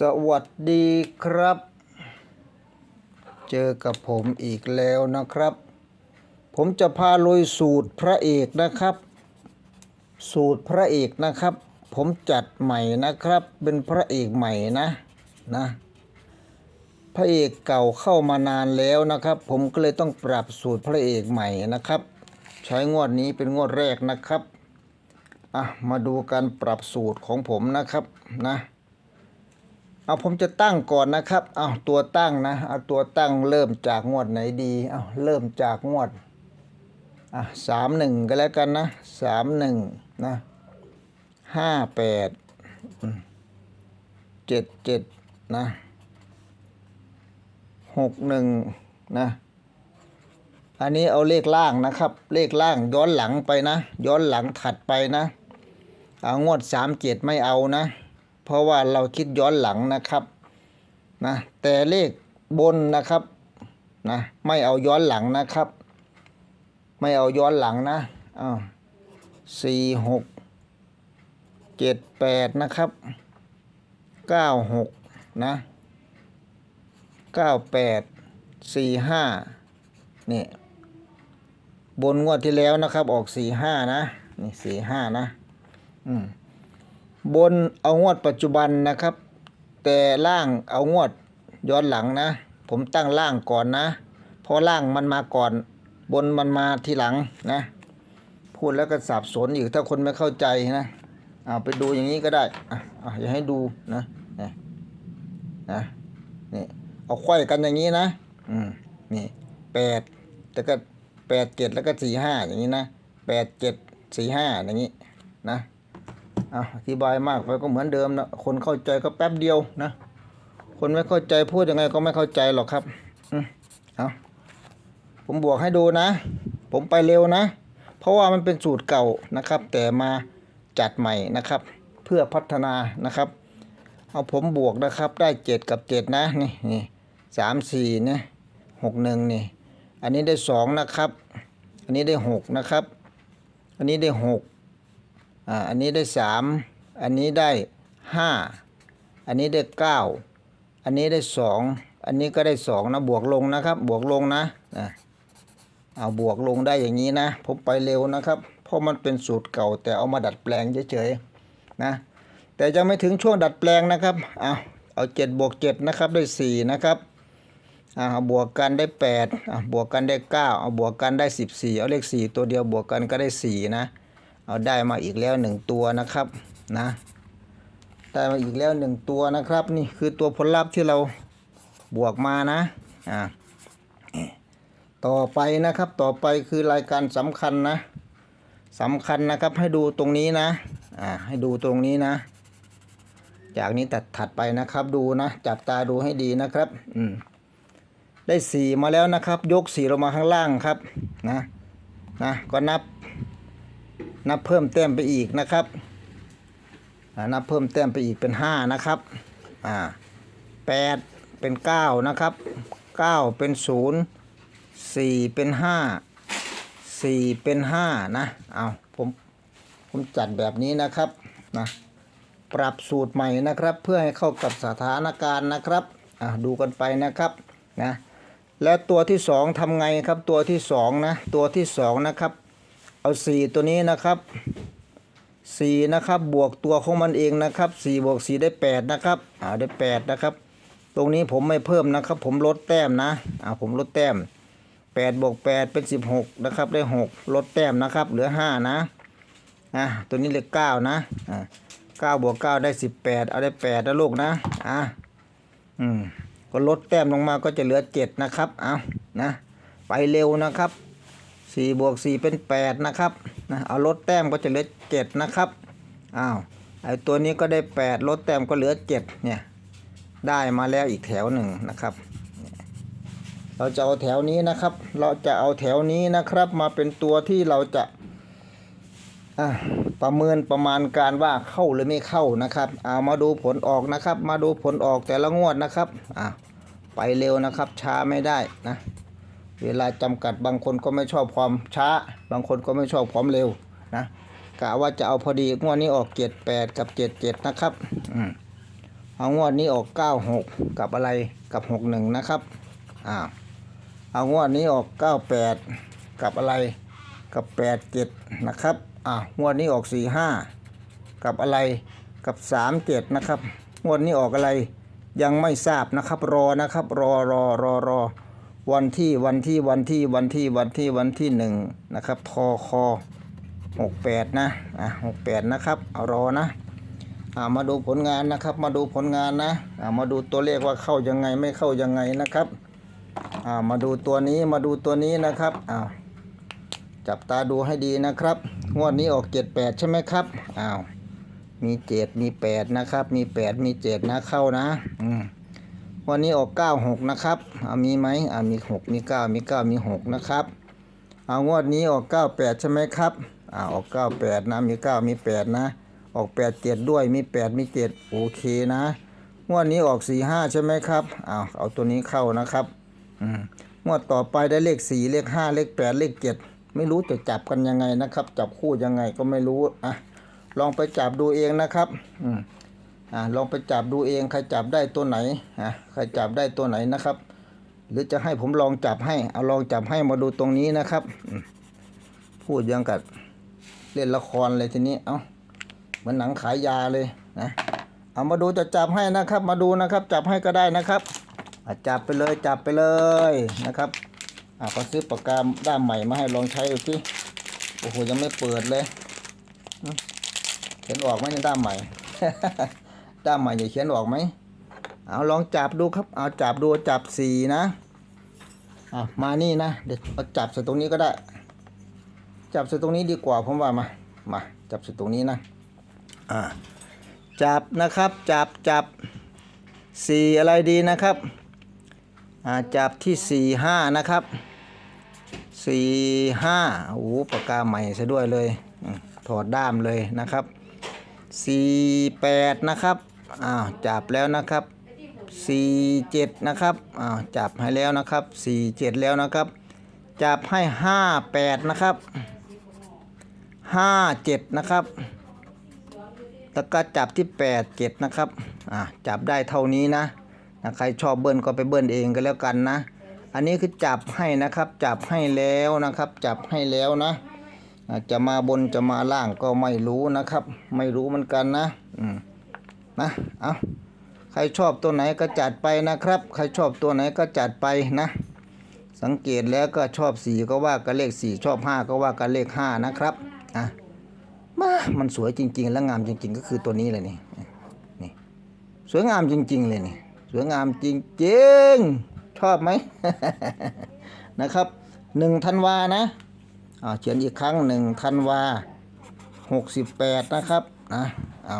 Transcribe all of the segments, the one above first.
สวัสดีครับ เจอกับผมอีกแล้วนะครับ ผมจะพาลุยสูตรพระเอกนะครับ สูตรพระเอกนะครับ ผมจัดใหม่นะครับ เป็นพระเอกใหม่นะนะ พระเอกเก่าเข้ามานานแล้วนะครับ ผมก็เลยต้องปรับสูตรพระเอกใหม่นะครับ ใช้งวดนี้เป็นงวดแรกนะครับอะมาดูการปรับสูตรของผมนะครับนะ เอาผมจะตั้งก่อนนะครับเอาตัวตั้งนะเอาตัวตั้งเริ่มจากงวดไหนดีเอาเริ่มจากงวดอะสามหนึ่งก็แล้วกันนะสามหนึ่งนะห้าแปดเจ็ดเจ็ดนะหกหนึ่งนะอันนี้เอาเลขล่างนะครับ เลขล่างย้อนหลังไปนะ ย้อนหลังถัดไปนะเอางวดสามเจ็ดไม่เอานะ เพราะว่าเราคิดย้อนหลังนะครับนะแต่เลขบนนะครับนะไม่เอาย้อนหลังนะครับ ไม่เอาย้อนหลังนะอ้าวสี่หกเจ็ดแปดนะครับเก้าหกนะเก้าแปดสี่ห้านี่บนงวดที่แล้วนะครับออกสี่ห้านะนี่สี่ห้านะ อืม บนเอางวดปัจจุบันนะครับ แต่ล่างเอางวดย้อนหลังนะ ผมตั้งล่างก่อนนะ เพราะล่างมันมาก่อน บนมันมาทีหลังนะ พูดแล้วก็สับสนอยู่ถ้าคนไม่เข้าใจนะเอาไปดูอย่างนี้ก็ได้อะอะอย่าให้ดูนะนะนะนี่เอาไขว้กันอย่างนี้นะอืมนี่แปดแต่ก็แปดเจ็ดแล้วก็สี่ห้าอย่างนี้นะแปดเจ็ดสี่ห้าอย่างนี้นะ อะอธิบายมากไปก็เหมือนเดิมนะคนเข้าใจก็แป๊บเดียวนะ คนไม่เข้าใจพูดยังไงก็ไม่เข้าใจหรอกครับอืมเอาผมบวกให้ดูนะ ผมไปเร็วนะ เพราะว่ามันเป็นสูตรเก่านะครับ แต่มาจัดใหม่นะครับ เพื่อพัฒนานะครับ เอาผมบวกนะครับ ได้เจ็ดกับเจ็ดนะนี่นี่สามสี่นี่หกหนึ่งนี่ อันนี้ได้สองนะครับ อันนี้ได้หกนะครับ อันนี้ได้หก อันนี้ได้สามอันนี้ได้ห้าอันนี้ได้เก้าอันนี้ได้สองอันนี้ก็ได้สองนะ บวกลงนะครับ บวกลงนะนะเอาบวกลงได้อย่างนี้นะ ผมไปเร็วนะครับ เพราะมันเป็นสูตรเก่าแต่เอามาดัดแปลงเฉยๆนะ แต่ยังไม่ถึงช่วงดัดแปลงนะครับ เอาเอาเจ็ดบวกเจ็ดนะครับได้สี่นะครับอ่าเอาบวกกันได้แปดอ่าบวกกันได้เก้าเอาบวกกันได้สิบสี่เอาเลขสี่ตัวเดียวบวกกันก็ได้สี่นะ เอาได้มาอีกแล้วหนึ่งตัวนะครับนะได้มาอีกแล้วหนึ่งตัวนะครับนี่คือตัวผลลัพธ์ที่เราบวกมานะอ่าต่อไปนะครับต่อไปคือรายการสำคัญนะสำคัญนะครับให้ดูตรงนี้นะอ่าให้ดูตรงนี้นะ จากนี้ตัดถัดไปนะครับดูนะจับตาดูให้ดีนะครับอืมได้สี่มาแล้วนะครับ ยกสี่ลงมาข้างล่างครับนะนะก็นับ นับเพิ่มแต้มไปอีกนะครับนับเพิ่มแต้มไปอีกเป็นห้านะครับอ่าแปดเป็นเก้านะครับเก้าเป็นศูนย์สี่เป็นห้าสี่เป็นห้านะ เอาผมผมจัดแบบนี้นะครับนะปรับสูตรใหม่นะครับเพื่อให้เข้ากับสถานการณ์นะครับอ่าดูกันไปนะครับนะแล้วตัวที่สองทำไงครับตัวที่สองนะ ตัวที่สองนะครับ เอาสี่ตัวนี้นะครับสี่นะครับบวกตัวของมันเองนะครับสี่บวกสี่ได้แปดนะครับอ่าได้แปดนะครับตรงนี้ผมไม่เพิ่มนะครับ ผมลดแต้มนะอ่าผมลดแต้มแปดบวกแปดเป็นสิบหกนะครับได้หกลดแต้มนะครับเหลือห้านะอ่าตัวนี้เหลือเก้านะอ่าเก้าบวกเก้าได้สิบแปดเอาได้แปดนะลูกนะอ่าอืมก็ลดแต้มลงมาก็จะเหลือเจ็ดนะครับเอานะไปเร็วนะครับ สี่บวกสี่เป็นแปดนะครับนะเอาลดแต้มก็จะเหลือเจ็ดนะครับอ้าวไอตัวนี้ก็ได้แปดลดแต้มก็เหลือเจ็ดเนี่ยได้มาแล้วอีกแถวหนึ่งนะครับ เราจะเอาแถวนี้นะครับ เราจะเอาแถวนี้นะครับ มาเป็นตัวที่เราจะอะประเมินประมาณการว่าเข้าหรือไม่เข้านะครับเอามาดูผลออกนะครับ มาดูผลออกแต่ละงวดนะครับอะไปเร็วนะครับช้าไม่ได้นะ เวลาจำกัดบางคนก็ไม่ชอบความช้า บางคนก็ไม่ชอบความเร็วนะกะว่าจะเอาพอดีงวดนี้ออกเจ็ดแปดกับเจ็ดเจ็ดนะครับอเอางวดนี้ออกเก้าหกกับอะไรกับหกหนึ่งนะครับอ้าวเอางวดนี้ออกเก้าแปดกับอะไรกับแปดเจ็ดนะครับอ้าวงวดนี้ออกสี่ห้ากับอะไรกับสามเจ็ดนะครับงวดนี้ออกอะไรยังไม่ทราบนะครับ รอนะครับ รอรอรอรอ วันที่วันที่วันที่วันที่วันที่วันที่หนึ่งนะครับทอคอหกแปดนะอะหกแปดนะครับเอารอนะอ่ามาดูผลงานนะครับ มาดูผลงานนะอ่ามาดูตัวเลขว่าเข้ายังไงไม่เข้ายังไงนะครับอ่ามาดูตัวนี้มาดูตัวนี้นะครับอ้าวจับตาดูให้ดีนะครับ งวดนี้ออกเจ็ดแปดใช่ไหมครับอ้าวมีเจ็ดมีแปดนะครับ มีแปดมีเจ็ดนะเข้านะ อืม วันนี้ออกเก้าหกนะครับเอามีไหมอ่ามีหกมีเก้ามีเก้ามีหกนะครับ เอางวดนี้ออกเก้าแปดใช่ไหมครับอ่าออกเก้าแปดนะ มีเก้ามีแปดนะ ออกแปดเจ็ดด้วย มีแปดมีเจ็ดโอเคนะ งวดนี้ออกสี่ห้าใช่ไหมครับเอาวเอาตัวนี้เข้านะครับ อืม งวดต่อไปได้เลขสี่เลขห้าเลขแปดเลขเจ็ดไม่รู้จะจับกันยังไงนะครับ จับคู่ยังไงก็ไม่รู้ อะ ลองไปจับดูเองนะครับ อืม อ่าลองไปจับดูเองใครจับได้ตัวไหนอะใครจับได้ตัวไหนนะครับ หรือจะให้ผมลองจับให้เอาลองจับให้มาดูตรงนี้นะครับ พูดยังกับเล่นละครเลยทีนี้เอ้าเหมือนหนังขายยาเลยนะเอามาดูจะจับให้นะครับ มาดูนะครับ จับให้ก็ได้นะครับอจับไปเลยจับไปเลยนะครับอะก็ซื้อปากกาด้ามใหม่มาให้ลองใช้ดูสิโอ้โหยังไม่เปิดเลยเขียนออกไหมในด้ามใหม่ ด้ามใหม่จะเขียนออกไหมเอาลองจับดูครับ เอาจับดูจับสี่นะอะมานี่นะเดี๋ยวเอาจับใส่ตรงนี้ก็ได้ จับใส่ตรงนี้ดีกว่าผมว่ามามาจับใส่ตรงนี้นะอ่าจับนะครับจับจับสี่อะไรดีนะครับอ่าจับที่สี่ห้านะครับสี่ห้าโอ้โหปากกาใหม่ซะด้วยเลยถอดด้ามเลยนะครับสี่แปดนะครับ อ้าวจับแล้วนะครับสี่เจ็ดนะครับอ้าวจับให้แล้วนะครับสี่เจ็ดแล้วนะครับ จับให้ห้าแปดนะครับห้าเจ็ดนะครับแล้วก็จับที่ 8 7 นะครับอ่าจับได้เท่านี้นะนะใครชอบเบิ้ลก็ไปเบิ้ลเองก็แล้วกันนะ อันนี้คือจับให้นะครับ จับให้แล้วนะครับ จับให้แล้วนะจะมาบนจะมาล่างก็ไม่รู้นะครับ ไม่รู้เหมือนกันนะ อืม นะเอาใครชอบตัวไหนก็จัดไปนะครับ ใครชอบตัวไหนก็จัดไปนะ สังเกตแล้วก็ชอบสี่ก็ว่ากับเลขสี่ชอบห้าก็ว่ากับเลขห้านะครับอะมามันสวยจริง ๆ และงามจริง ๆ ก็คือตัวนี้เลยนี่นี่สวยงามจริง ๆ เลยนี่สวยงามจริงๆ ชอบไหมนะครับหนึ่งธันวานะอ่าเขียนอีกครั้งหนึ่งธันวาหกสิบแปดนะครับนะเอา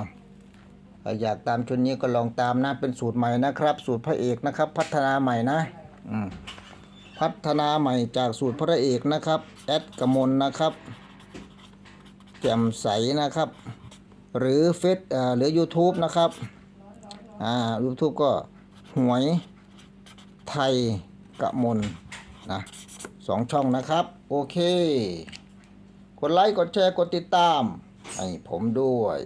อยากตามชุดนี้ก็ลองตามนะ เป็นสูตรใหม่นะครับ สูตรพระเอกนะครับ พัฒนาใหม่นะพัฒนาใหม่จากสูตรพระเอกนะครับ แอดกมลนะครับแจ่มใสนะครับ หรือเฟซหรือ YouTube นะครับอ่า YouTube ก็หวยไทยกะมลนะสองช่องนะครับ โอเค กดไลค์ กดแชร์ กดติดตาม ให้ผมด้วย